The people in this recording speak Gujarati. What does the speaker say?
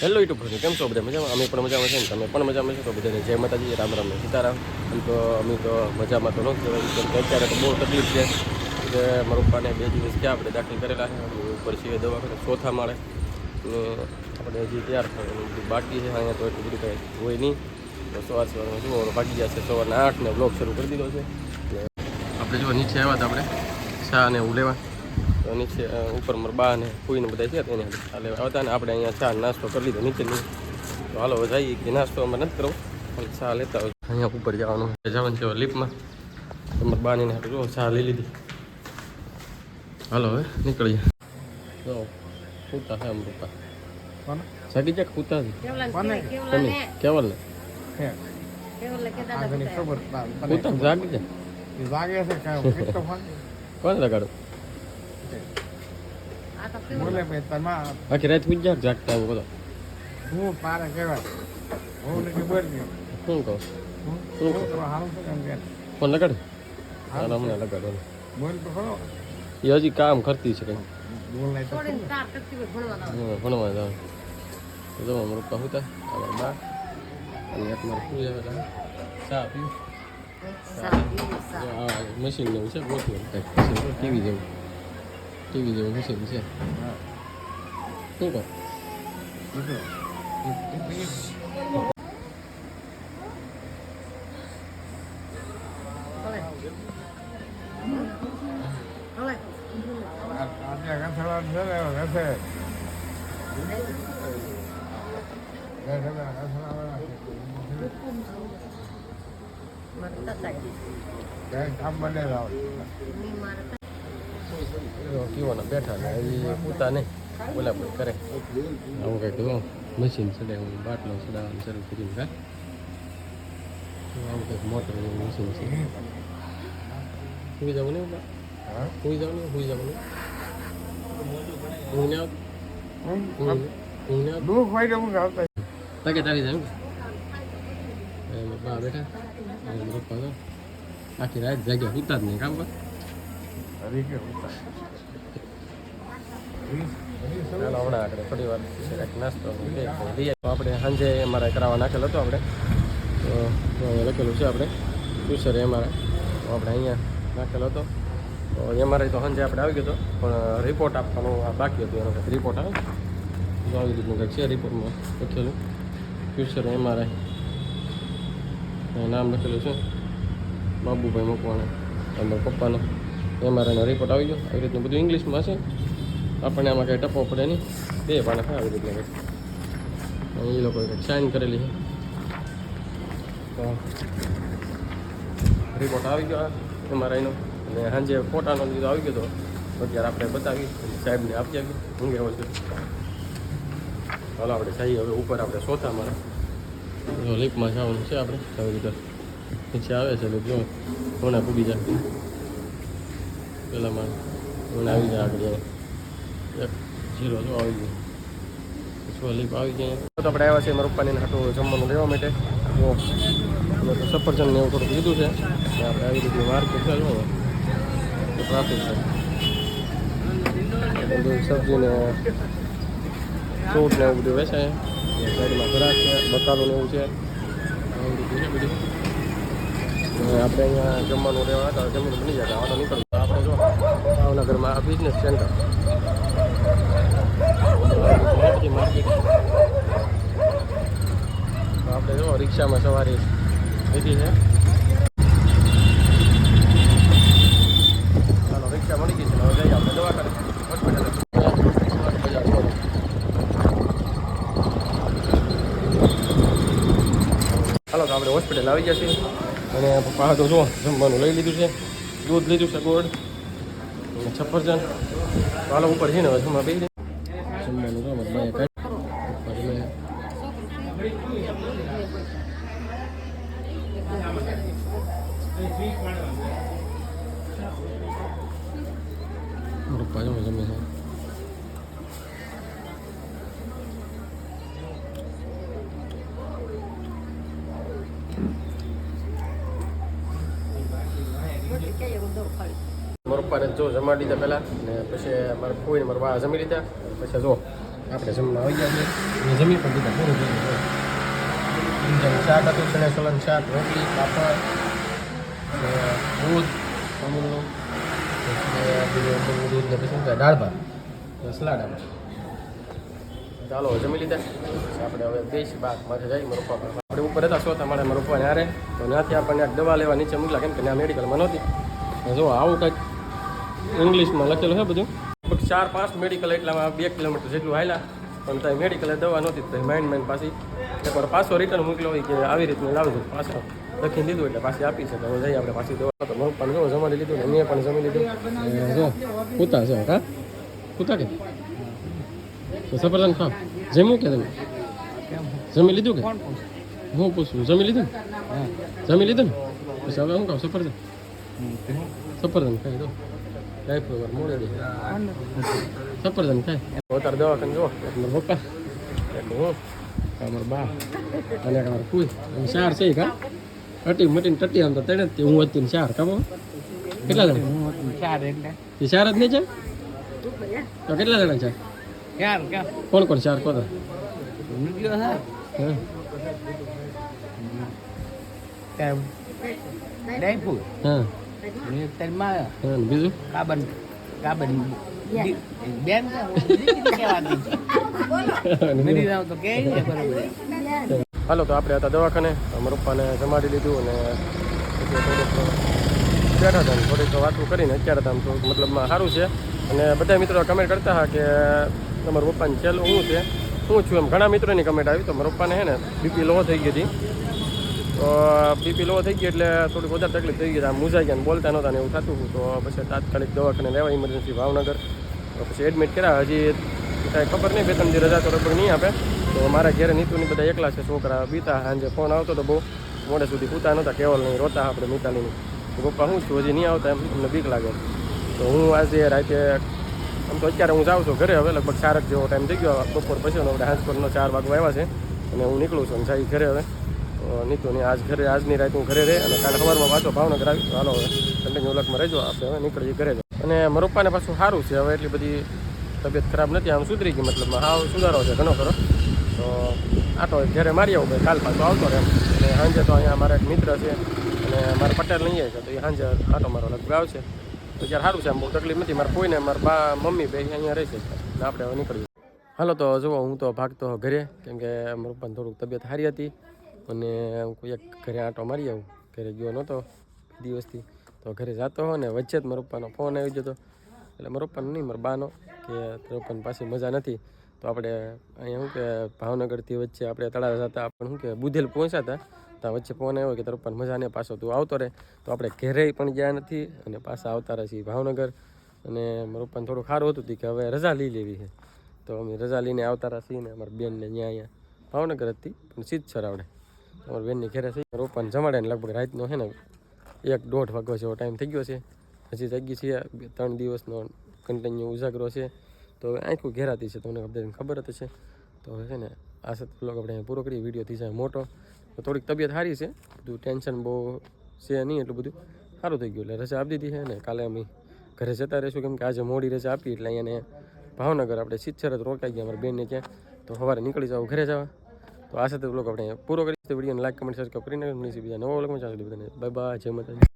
હેલો યુટ્યુબ ફ્રેન્ડ કેમ છો? બધા મજામાં? અમે પણ મજામાં છે ને તમે પણ મજામાં છો? તો બધાને જય માતાજી, રામ રામ સીતારામ. એમ તો અમે તો મજામાં તો ન કહેવાય અત્યારે તો બહુ તકલીફ છે. કે મારા પપ્પાને બે દિવસ ક્યાં આપણે દાખલ કરેલા છે. ઉપર છીએ દવાખાને ચોથા માળે. અને આપણે હજી તૈયાર થયું બાકી છે. અહીંયા તો એટલું બધું કંઈ હોય નહીં. તો સવાર સવારમાં શું બાકી ગયા છે. સવારના આઠને બ્લોગ શરૂ કરી દીધો છે. આપણે જો નીચે આવ્યા હતા આપણે, ચા ને એવું લેવા. તો નીચે ઉપર મારા બા ને કોઈને બધા છે તેને એટલે આવતા ને આપણે અહીંયા ચા નાસ્તો કરી લીધો નીચે નહીં તો હાલો જઈએ કે નાસ્તો અમે નથી કરવો પણ ચા લેતા હોય અહીંયા ઉપર જવાનું જવાનું છે લિફ્ટમાં. તમારા બાને ને જો ચા લઈ લીધી. હાલો હવે નીકળીએ. જો કૂતા છે કોણ? જાગી જાક કૂતા છે? તમે કેવલ ને? કૂતા જાગી? કોને લગાડો બોલે ભાઈ તમા બાકી રાત ગુજરાત જાગ જાગતા આવું બધો. હું પારે કહેવાય. હું નથી બોલતી શું કહો? શું કહું? હારું છે કેમ કે. ફોન લગાડ. હા મને લગાડ. બોલ તો ખરો. એ હજી કામ કરતી છે કઈ બોલ નહીં તો ભણવા જાવ તો અમારા બા અને એક મારું પૂરી આવે ચા પીવું. મશીન જેવું છે ગોઠવું ટીવી જેવું? ટીવી જેવું મશીન છે હા. શું કહો બીજું. એ- એ- એ- આ- આજે રસોડા છે ને, રસે. રસોડા- રસોડાવાળા છે. કંઈ કામ બને લાવ. કીવાના બેઠા ને એ પૂતા નહીં. બોલા બોલ કરે. આવું કંઈક જો મશીન ચડે હું બાટલો ચડાવવાનું શરૂ કર્યું કા આવું કંઈક મોટર મશીન છે. સુઈ જવું નહીં હા? સુઈ જવું નહીં? સુઈ જવું નહીં? ઊંઘ ને ઊંઘ ઊંઘ ને આવ દુઃખ હોય તો હું ગાવતા તકે તારી જાય બા બેઠા. પપ્પા આખી રાત જાગ્યા ઉતા જ નહીં કામ પર. હરી ચાલો હમણાં આપણે થોડી વાર કંઈક નાસ્તો આપણે સાંજે અમારે કરાવવા નાખેલો હતો આપણે તો લખેલું છે આપણે ટ્યુસર એમઆરઆઈ તો આપણે અહીંયા નાખેલો હતો તો એમઆરઆઈ તો સાંજે આપણે આવી ગયો હતો પણ રિપોર્ટ આપવાનો બાકી હતું એનો કંઈક રિપોર્ટ આવે તો આવી રીતનું કંઈક છે રિપોર્ટમાં લખેલું ટ્યુસર એમઆરઆઈ નામ લખેલું છે બાબુભાઈ મૂકવાના અંદર પપ્પાનો. એમઆરઆઈનો રિપોર્ટ આવી ગયો. આવી રીતનું બધું ઇંગ્લિશમાં છે આપણને આમાં કંઈ ટપો પડે નહીં. બે પાના થાય આવી રીતના કંઈક. એ લોકોએ કંઈક સાઇન કરેલી છે. તો રિપોર્ટ આવી ગયો એમઆરઆઈનો અને સાંજે ફોટાનો લીધો આવી ગયો તો અત્યારે આપણે બતાવી સાહેબને આપી આપી ઊંઘે હોય છે? ચાલો આપણે જઈએ હવે ઉપર આપણે સોતા મારે. જો લીપમાં જવાનું છે આપણે. આવી રીતે નીચે આવે છે જો કોના પૂગી જાય. પેલા મારે કોને આવી જાય આગળ જીરો જો આવી ગયો. છ લીપ આવી જાય તો આપણે આવ્યા છે મારા પપ્પાને હાટું જમવાનું લેવા માટે. તો સફરજન ને એવું થોડુંક લીધું છે. આપણે આવી રીતે માર્કેટ છે જો ટ્રાફિક છે. બધું સબ્જી ફ્રૂટ ને એવું બધું વેચાય. સાઈડમાં ઘરાક છે, બકાલું ને એવું છે. આપણે અહીંયા જમવાનું રહેવા હતા, જમીન બની જાય આવા તો જો ભાવનગરમાં બિઝનેસ સેન્ટર આપણે જો રિક્ષામાં સવારી લીધી છે. ચાલો, રિક્ષા મળી ગઈ છે. આપણે હાલો, તો આપણે હોસ્પિટલ આવી જશે અને પપ્પા તો જો જમવાનું લઈ લીધું છે. દૂધ લીધું છે ગોળ. અને જણ. તો ઉપર છે ને હવે જમવા બેસી જમવાનું જો મારા બાએ કાઢ્યું. પપ્પા જમે. મારા પપ્પા જમે જમે છે મારા પપ્પાને જો જમાડી દીધા પહેલાં ને પછી મારા કોઈને મારા બા જમી લીધા. પછી જો આપણે જમવા આવી ગયા છીએ. જમી પણ દીધા પૂરું થઈ શાક હતું ચણે સલન શાક, રોટલી, પાપડ દૂધ, અમૂલનું બીજું દૂધ ને પછી દાળ ભાત. ચાલો જમી લીધા. આપણે હવે બેસી બાદ માથે જઈ મારા આપણે ઉપર હતા સોતા મારે મારા પપ્પાને હારે. તો ત્યાંથી આપણને દવા લેવા નીચે મૂકલા, કેમ કે ત્યાં મેડિકલમાં નહોતી. જો આવું કંઈક ઇંગ્લિશમાં લખેલું છે બધું? લગભગ ચાર પાંચ મેડિકલ એટલામાં બે કિલોમીટર જેટલું હાલ્યા. પણ ત્યાં મેડિકલે દવા નહોતી તો માઇન્ડ માઇન્ડ પાછી એકવાર પાછો રિટર્ન મોકલ્યો હોય કે આવી રીતનું લાવજો પાછો લખી દીધું એટલે પાછી આપી છે. હવે જઈએ આપણે પાછી દવા તો મારું પણ જો જમાડી લીધું ને અહીંયા પણ જમી લીધું. જો કૂતા છે હા? કૂતા કે? સફરજન ખા જમ્યું કે તમે? જમી લીધું કે? હું પૂછું જમી લીધું ને? જમી લીધું ને? પછી હવે હું કહું સફરજન? સફરજન ખાઈ દો કાંઈ ફ્લેવર મોડે સફરજન ખાય અત્યારે દવાખાને જો મારા પપ્પા એક હું અમારા બા અને અમારા કુઈ અને ચાર છે કા અટી મટીને ટટી આમ તો તેણે તે હું હતી ને ચાર કામો કેટલા જણા ચાર એટલે. ચાર જ નહીં છે તો કેટલા જણા છે ચાર કોણ કોણ ચાર કોણ નીકળ્યો હા ને બીજું? કાબન કાબન બેન તો હાલો તો આપણે હતા દવાખાને. અમારા પપ્પાને જમાડી લીધું અને બેઠા હતા થોડીક વાતો કરીને અત્યારે આમ થોડુંક મતલબમાં સારું છે. અને બધા મિત્રો કમેન્ટ કરતા હતા કે તમારા પપ્પાની છેલ્લું શું છે? હું છું એમ. ઘણા મિત્રોની કમેન્ટ આવી. તો મારા પપ્પાને છે ને બીપી લો થઈ ગઈ હતી. તો બીપી લો થઈ ગઈ એટલે થોડીક વધારે તકલીફ થઈ ગઈ. આમ મૂંઝાઈ ગયા બોલતા નહોતા ને એવું થતું હતું. તો પછી તાત્કાલિક દવાખાને લેવા ઇમરજન્સી ભાવનગર. તો પછી એડમિટ કર્યા. હજી કાંઈ ખબર નહીં, બે ત્રણ દી રજા તો રબર નહીં આપે. તો મારા ઘેરે નીતુની બધા એકલા છે, છોકરા બીતા, સાંજે ફોન આવતો તો બહુ મોડે સુધી પૂતા નહોતા, કેવલ નહીં, રોતા આપણે મિતાલીની. પપ્પા હું છું, હજી નહીં આવતા એમ અમને બીક લાગે. તો હું આજે રાતે, આમ તો અત્યારે હું જાઉં છું ઘરે હવે, લગભગ ચારક જેવો ટાઈમ થઈ ગયો. બપોર પછી આપણે હાંસપોરનો ચાર વાગવા આવ્યા છે. અને હું નીકળું છું જાય ઘરે હવે. તો નીતુની આજ ઘરે, આજની રાત હું ઘરે રહે અને કાલે સવારમાં પાછો ભાવનગર આવી. હાલો હવે કન્ટિન્યુ લખમાં રહેજો, આપણે હવે નીકળીએ ઘરે જ. અને મારા પપ્પાને પાછું સારું છે, હવે એટલી બધી તબિયત ખરાબ નથી, આમ સુધરી ગઈ મતલબ હાવ સુધારો છે ઘણો ખરો. તો આટો ઘરે મારી આવું ભાઈ, કાલ પાછો આવતો રહે અને સાંજે તો અહીંયા મારા એક મિત્ર છે, અને મારા પટેલ નહીં છે, તો એ સાંજે આટો મારો લગભગ આવશે તો જ્યારે સારું છે, આમ બહુ તકલીફ નથી, મારા કોઈને, મારા બા, મમ્મી બે અહીંયા રહેશે ને આપણે હવે નીકળીએ. હાલો તો જુઓ, હું તો ભાગતો ઘરે, કેમ કે મારા પપ્પાને થોડુંક તબિયત સારી હતી. અને કોઈ એક ઘરે આંટો મારી આવું, ઘરે ગયો નહોતો દિવસથી, તો ઘરે જતો હો ને વચ્ચે જ મારા પપ્પાનો ફોન આવી જતો એટલે મારા પપ્પાનો નહીં, મારા બાનો, કે તારા પપ્પાને પાછી મજા નથી. તો આપણે અહીંયા શું કે ભાવનગરથી વચ્ચે આપણે તળાવ જતા, આપણે શું કે બુધેલ પહોંચ્યા હતા ત્યાં વચ્ચે ફોન આવ્યો કે તારા મજા નહીં, પાછો તું આવતો રહે. તો આપણે ઘરે પણ ગયા નથી અને પાછા આવતા રહે છીએ ભાવનગર. અને મારા પપ્પાને થોડું ખારું હતું કે હવે રજા લઈ લેવી છે. તો અમે રજા લઈને આવતા રહ્યા છીએ ને અમારા બેનને ત્યાં અહીંયા. ભાવનગર હતી, પણ સીધ આવડે. અમારી બેનની ઘેરે થઈ રોપાને જમાડે ને લગભગ રાતનો છે ને એક દોઢ વાગ્યો છે એવો ટાઈમ થઈ ગયો છે હજી જગી બે ત્રણ દિવસનો કન્ટિન્યુ ઉજાગરો છે તો હવે આંખું ઘેરાતી છે, તમને બધાને ખબર જ છે તો હવે છે ને, આ સાથે બ્લોગ આપણે અહીંયા પૂરો કરીએ વીડિયો થઈ જાય મોટો। તો થોડીક તબિયત સારી છે, બધું ટેન્શન બહુ છે નહીં એટલું બધું। સારું થઈ ગયું, એટલે રજા આપી દીધી છે ને, કાલે અમે ઘરે જતા રહીશું, કેમ કે આજે મોડી રજા આપી, એટલે અહીંયા ભાવનગર આપણે સિત્સર જ રોકાઈ ગયા અમારા બેનને ત્યાં। તો સવારે નીકળી જાવ ઘરે જવા। તો આ સાથે બ્લોગ આપણે પૂરો કરીશું વિડીયોને લાઈક કમેન્ટ સબસ્ક્રાઈબ કરીને બીજા નવો બ્લોગમાં ચાલુ બધાને બાય બાય જય માતાજી.